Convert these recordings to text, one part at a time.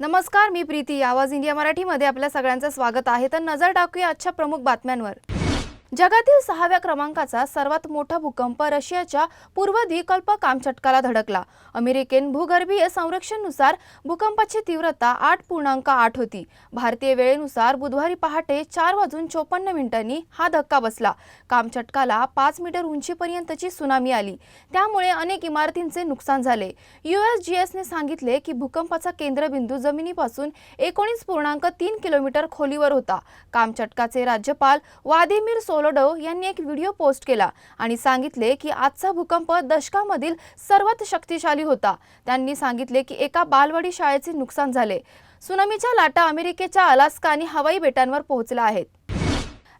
नमस्कार मी प्रीती. आवाज इंडिया मराठीमध्ये आपल्या सगळ्यांचं स्वागत आहे. तर नजर टाकूया आजच्या प्रमुख बातम्यांवर. जगातील सहाव्या क्रमांकाचा सर्वात मोठा भूकंप रशियाच्या पूर्व द्वीपकल्प कामचटकाला धडकला. अमेरिकन भूगर्भीय संरक्षणनुसार भूकंपाची तीव्रता आठ पूर्णांक आठ होती. भारतीय वेळेनुसार बुधवारी पहाटे चार वाजून चोपन्न मिनिटांनी हा धक्का बसला. कामचटकाला पाच मीटर उंचीपर्यंतची सुनामी आली. त्यामुळे अनेक इमारतींचे नुकसान झाले. युएसजीएसने सांगितले की भूकंपाचा केंद्रबिंदू जमिनीपासून एकोणीस पूर्णांक तीन किलोमीटर खोलीवर होता. कामचटकाचे राज्यपाल वादिमीर सोलोडो यांनी एक व्हिडिओ पोस्ट केला आणि सांगितले की आजचा भूकंप दशकामधील सर्वात शक्तिशाली होता. त्यांनी सांगितले की एका बालवाडी शाळेचे नुकसान झाले. सुनामीच्या लाटा अमेरिकेच्या अलास्का आणि हवाई बेटांवर पोहोचल्या आहेत.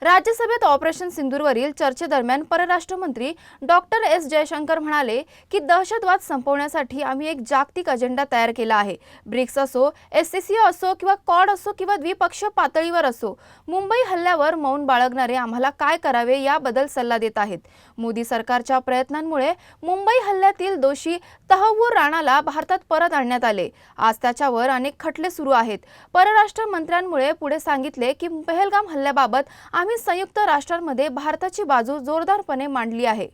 राज्यसभेत ऑपरेशन सिंदूरवरील चर्चेदरम्यान परराष्ट्र मंत्री डॉक्टर एस जयशंकर म्हणाले की दहशतवाद संपवण्यासाठी आम्ही एक जागतिक अजेंडा तयार केला आहे. ब्रिक्स असो एस सी असो किंवा कॉड असो किंवा द्विपक्षीय पातळीवर असो मुंबई हल्ल्यावर मौन बाळगणारे आम्हाला काय करावे याबद्दल सल्ला देत आहेत. मोदी सरकारच्या प्रयत्नांमुळे मुंबई हल्ल्यातील दोषी तहवूर राणाला भारतात परत आणण्यात आले. आज त्याच्यावर अनेक खटले सुरू आहेत. परराष्ट्र मंत्र्यांमुळे पुढे सांगितले की पहलगाम हल्ल्याबाबत आम्ही संयुक्त राष्ट्रांमध्ये भारताची बाजू जोरदारपणे मांडली आहे.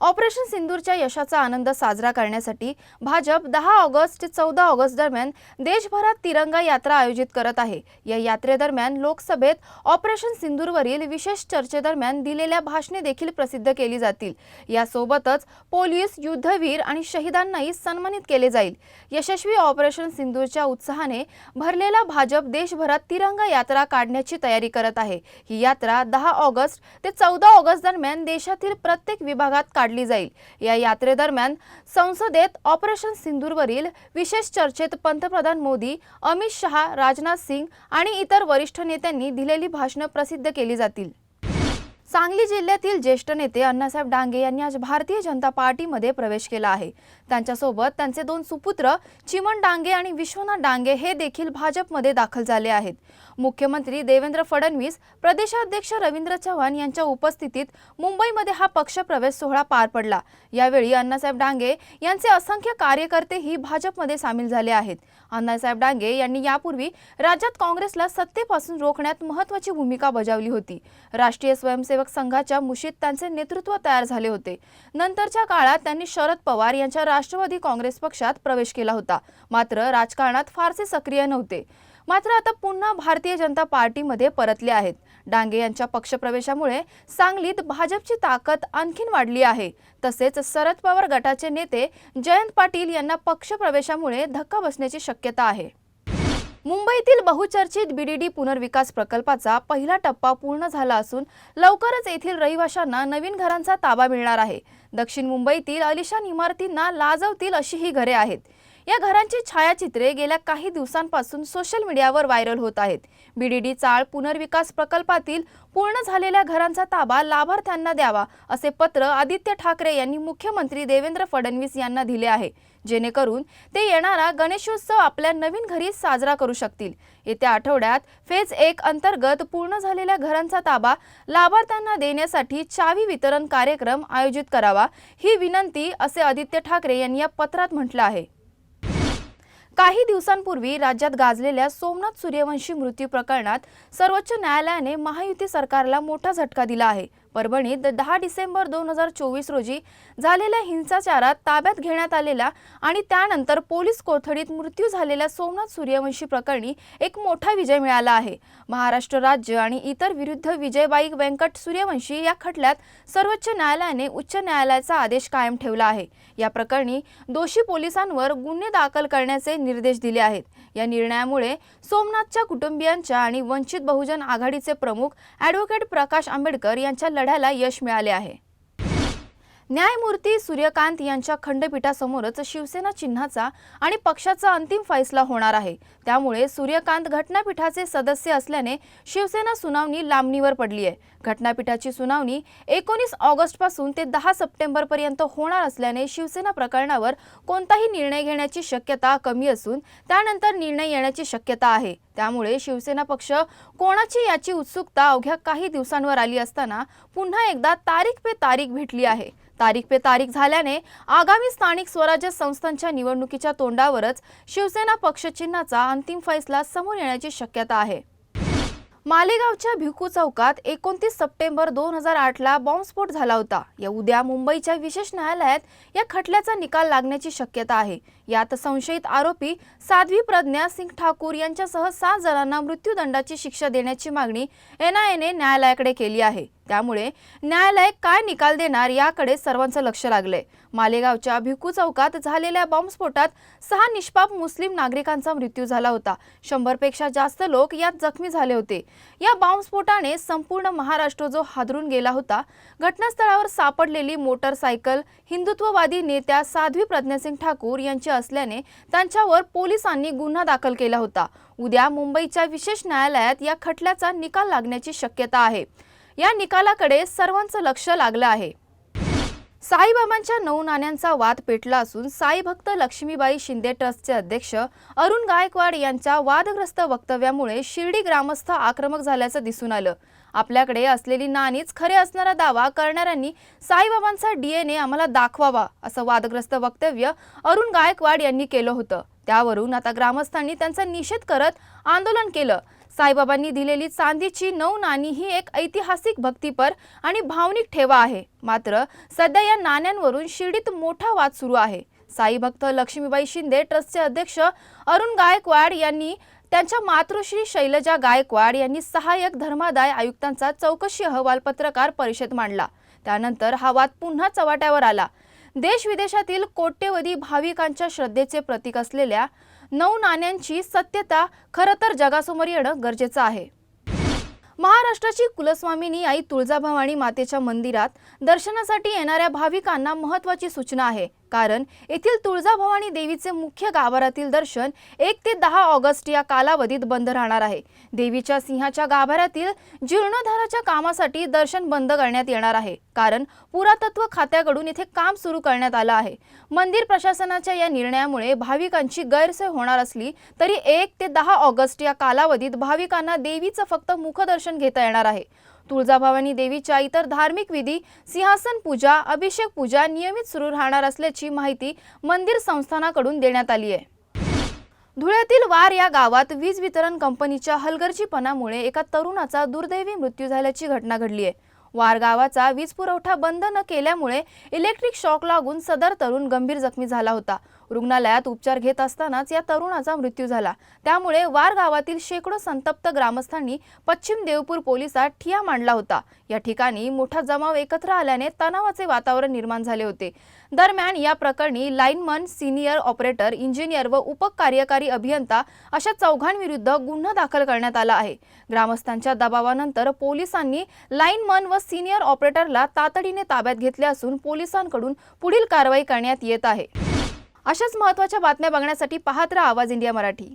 ऑपरेशन सिंदूरच्या यशाचा आनंद साजरा करण्यासाठी भाजप दहा ऑगस्ट ते चौदा ऑगस्ट दरम्यान देशभरात तिरंगा यात्रा आयोजित करत आहे. या यात्रेदरम्यान लोकसभेत ऑपरेशन सिंदूरवरील विशेष चर्चेदरम्यान दिलेल्या भाषणे देखील प्रसिद्ध केली जातील. यासोबतच पोलीस युद्धवीर आणि शहीदांनाही सन्मानित केले जाईल. यशस्वी ऑपरेशन सिंदूरच्या उत्साहाने भरलेला भाजप देशभरात तिरंगा यात्रा काढण्याची तयारी करत आहे. ही यात्रा दहा ऑगस्ट ते चौदा ऑगस्ट दरम्यान देशातील प्रत्येक विभागात काढ काढली जाईल. या यात्रेदरम्यान संसदेत ऑपरेशन सिंदूरवरील विशेष चर्चेत पंतप्रधान मोदी अमित शहा राजनाथ सिंग आणि इतर वरिष्ठ नेत्यांनी दिलेली भाषणं प्रसिद्ध केली जातील. सांगली जिल्ह्यातील ज्येष्ठ नेते अण्णासाहेब डांगे यांनी आज भारतीय जनता पार्टीमध्ये प्रवेश केला आहे. त्यांच्यासोबत त्यांचे दोन सुपुत्र चिमन डांगे आणि विश्वनाथ डांगे हे देखील भाजपमध्ये दाखल झाले आहेत. मुख्यमंत्री देवेंद्र फडणवीस प्रदेशाध्यक्ष रवींद्र चव्हाण यांच्या उपस्थितीत मुंबईमध्ये हा पक्ष प्रवेश सोहळा पार पडला. यावेळी अण्णासाहेब डांगे यांचे असंख्य कार्यकर्तेही भाजपमध्ये सामील झाले आहेत. अण्णासाहेब डांगे यांनी यापूर्वी राज्यात काँग्रेसला सत्तेपासून रोखण्यात महत्त्वाची भूमिका बजावली होती. राष्ट्रीय स्वयंसेवक संघाच्या मुशीत त्यांचे नेतृत्व तयार झाले होते. नंतरच्या काळात त्यांनी शरद पवार यांच्या राष्ट्रवादी काँग्रेस पक्षात प्रवेश केला होता. मात्र राजकारणात फारसे सक्रिय नव्हते. मात्र आता पुन्हा भारतीय जनता पार्टीमध्ये परतले आहेत. डांगे यांच्या पक्षप्रवेशामुळे सांगलीत भाजपची ताकद आणखीन वाढली आहे. तसेच शरद पवार गटाचे नेते जयंत पाटील यांना पक्षप्रवेशामुळे धक्का बसण्याची शक्यता आहे. मुंबईतील बहुचर्चित बीडीडी पुनर्विकास प्रकल्पाचा पहिला टप्पा पूर्ण झाला असून लवकरच येथील रहिवाशांना नवीन घरांचा ताबा मिळणार आहे. दक्षिण मुंबईतील अलिशान इमारतींना लाजवतील अशी ही घरे आहेत. या घरांची छायाचित्रे गेल्या काही दिवसांपासून सोशल मीडियावर व्हायरल होत आहेत. बीडीडी चाळ पुनर्विकास प्रकल्पातील पूर्ण झालेल्या घरांचा ताबा लाभार्थ्यांना द्यावा असे पत्र आदित्य ठाकरे यांनी मुख्यमंत्री देवेंद्र फडणवीस यांना दिले आहे. जेणेकरून ते येणारा गणेशोत्सव आपल्या नवीन घरी साजरा करू शकतील. येत्या आठवड्यात फेज एक अंतर्गत पूर्ण झालेल्या घरांचा ताबा लाभार्थ्यांना देण्यासाठी चावी वितरण कार्यक्रम आयोजित करावा ही विनंती असे आदित्य ठाकरे यांनी या पत्रात म्हटलं आहे. काही दिवसांपूर्वी राज्यात गाजलेल्या सोमनाथ सूर्यवंशी मृत्यू प्रकरणात सर्वोच्च न्यायालयाने महायुती सरकारला मोठा झटका दिला आहे. परभणीत दहा डिसेंबर दोन हजार चोवीस रोजी झालेल्या हिंसाचारात ताब्यात घेण्यात आलेला आणि त्यानंतर पोलीस कोठडीत मृत्यू झालेल्या सोमनाथ सूर्यवंशी प्रकरणी एक मोठा विजय मिळाला आहे. महाराष्ट्र राज्य आणि इतर विरुद्ध विजयबाई व्यंकट सूर्यवंशी या खटल्यात सर्वोच्च न्यायालयाने उच्च न्यायालयाचा आदेश कायम ठेवला आहे. या प्रकरणी दोषी पोलिसांवर गुन्हे दाखल करण्याचे निर्देश दिले आहेत. या निर्णयामुळे सोमनाथच्या कुटुंबियांच्या आणि वंचित बहुजन आघाडीचे प्रमुख ॲडव्होकेट प्रकाश आंबेडकर यांच्या लढ्याला यश मिळाले आहे. न्यायमूर्ती सूर्यकांत यांच्या खंडपीठासमोरच शिवसेना चिन्हाचा आणि पक्षाचा अंतिम फैसला होणार आहे. त्यामुळे सूर्यकांत घटनापीठाचे सदस्य असल्याने शिवसेना सुनावणी लांबणीवर पडली आहे. घटनापीठाची सुनावणी एकोणीस ऑगस्टपासून ते दहा सप्टेंबरपर्यंत होणार असल्याने शिवसेना प्रकरणावर कोणताही निर्णय घेण्याची शक्यता कमी असून त्यानंतर निर्णय येण्याची शक्यता आहे. त्यामुळे शिवसेना पक्ष कोणाची याची उत्सुकता अवघ्या काही दिवसांवर आली असताना पुन्हा एकदा तारीख पे तारीख भेटली आहे. तारीख पे तारीख झाल्याने आगामी स्थानिक स्वराज्य संस्थांच्या निवडणुकीच्या तोंडावरच शिवसेना पक्षचिन्हाचा अंतिम फैसला समोर येण्याची शक्यता आहे. मालेगावच्या भिकू चौकात एकोणतीस सप्टेंबर दोन हजार आठला बॉम्बस्फोट झाला होता. या उद्या मुंबईच्या विशेष न्यायालयात या खटल्याचा निकाल लागण्याची शक्यता आहे. यात संशयित आरोपी साध्वी प्रज्ञा सिंग ठाकूर यांच्यासह सात जणांना मृत्यूदंडाची शिक्षा देण्याची मागणी एनआयएने न्यायालयाकडे केली आहे. त्यामुळे न्यायालय काय निकाल देणार याकडे सर्वांचं लक्ष लागलंय. मालेगावच्या भिकू चौकात झालेल्या बॉम्बस्फोटात सहा निष्पाप मुस्लिम नागरिकांचा मृत्यू झाला होता. शंभरपेक्षा जास्त लोक यात जखमी झाले होते. या बॉम्बस्फोटाने संपूर्ण महाराष्ट्र जो हादरून गेला होता घटनास्थळावर सापडलेली मोटरसायकल हिंदुत्ववादी नेत्या साध्वी प्रज्ञासिंग ठाकूर यांची असल्याने त्यांच्यावर पोलिसांनी गुन्हा दाखल केला होता. उद्या मुंबईच्या विशेष न्यायालयात या खटल्याचा निकाल लागण्याची शक्यता आहे. या निकालाकडे सर्वांचं लक्ष लागलं आहे. साईबाबांच्या नऊ नाण्यांचा वाद पेटला असून साई भक्त लक्ष्मीबाई शिंदे ट्रस्टचे अध्यक्ष अरुण गायकवाड यांच्या वादग्रस्त वक्तव्यामुळे शिर्डी ग्रामस्थ आक्रमक झाल्याचं दिसून आलं. आपल्याकडे असलेली नाणीच खरे असणारा दावा करणाऱ्यांनी साईबाबांचा डीएनए आम्हाला दाखवावा असं वादग्रस्त वक्तव्य अरुण गायकवाड यांनी केलं होतं. त्यावरून आता ग्रामस्थांनी त्यांचा निषेध करत आंदोलन केलं. साईबाबांनी दिलेली चांदीची नऊ नाणी ही एक ऐतिहासिक भक्तीपर आणि भावनिक ठेवा आहे. मात्र सध्या या नाण्यांवरून शिर्डीत मोठा वाद सुरू आहे. साई भक्त लक्ष्मीबाई शिंदे ट्रस्टचे अध्यक्ष अरुण गायकवाड यांनी त्यांच्या मातृश्री शैलजा गायकवाड यांनी सहाय्यक धर्मादाय आयुक्तांचा चौकशी अहवाल पत्रकार परिषद मांडला. त्यानंतर हा वाद पुन्हा चव्हाट्यावर आला. देश विदेशातील कोट्यवधी भाविकांच्या श्रद्धेचे प्रतीक असलेल्या नऊ नाण्यांची सत्यता खरं तर जगासमोर येणं गरजेचं आहे. महाराष्ट्राची कुलस्वामिनी आई तुळजाभवानी मातेच्या मंदिरात दर्शनासाठी येणाऱ्या भाविकांना महत्त्वाची सूचना आहे. कारण येथील तुळजाभवानी देवीचे मुख्य गाभाऱ्यातील दर्शन एक ते दहा ऑगस्ट या कालावधीत बंद राहणार आहे. देवीच्या सिंहाच्या गाभाऱ्यातील जीर्णोद्धाराच्या कामासाठी दर्शन बंद करण्यात येणार आहे. कारण पुरातत्व खात्याकडून येथे काम सुरू करण्यात आलं आहे. मंदिर प्रशासनाच्या या निर्णयामुळे भाविकांची गैरसोय होणार असली तरी एक ते दहा ऑगस्ट या कालावधीत भाविकांना देवीचं फक्त मुखदर्शन घेता येणार आहे. तुळजाभवानी देवीच्या इतर धार्मिक विधी सिंहासन पूजा अभिषेक पूजा नियमित सुरू राहणार असल्याची माहिती मंदिर संस्थानाकडून देण्यात आली आहे. धुळ्यातील वार या गावात वीज वितरण कंपनीच्या हलगर्जीपणामुळे एका तरुणाचा दुर्दैवी मृत्यू झाल्याची घटना घडली आहे. वार गावाचा वीज पुरवठा बंद न केल्यामुळे इलेक्ट्रिक शॉक लागून सदर तरुण गंभीर जखमी झाला होता. रुग्णालयात उपचार घेत असतानाच या तरुणाचा मृत्यू झाला. त्यामुळे वार गावातील शेकडो संतप्त ग्रामस्थांनी पश्चिम देवपूर पोलिसात ठिया मांडला होता. या ठिकाणी मोठा जमाव एकत्र आल्याने तणावाचे वातावरण निर्माण झाले होते. दरम्यान या प्रकरणी लाईनमन सिनियर ऑपरेटर इंजिनियर व उपकार्यकारी अभियंता अशा चौघांविरुद्ध गुन्हा दाखल करण्यात आला आहे. ग्रामस्थांच्या दबावानंतर पोलिसांनी लाईनमन व सिनियर ऑपरेटरला तातडीने ताब्यात घेतले असून पोलिसांकडून पुढील कारवाई करण्यात येत आहे. अशाच महत्त्वाच्या बातम्या बघण्यासाठी पाहत राहा आवाज इंडिया मराठी.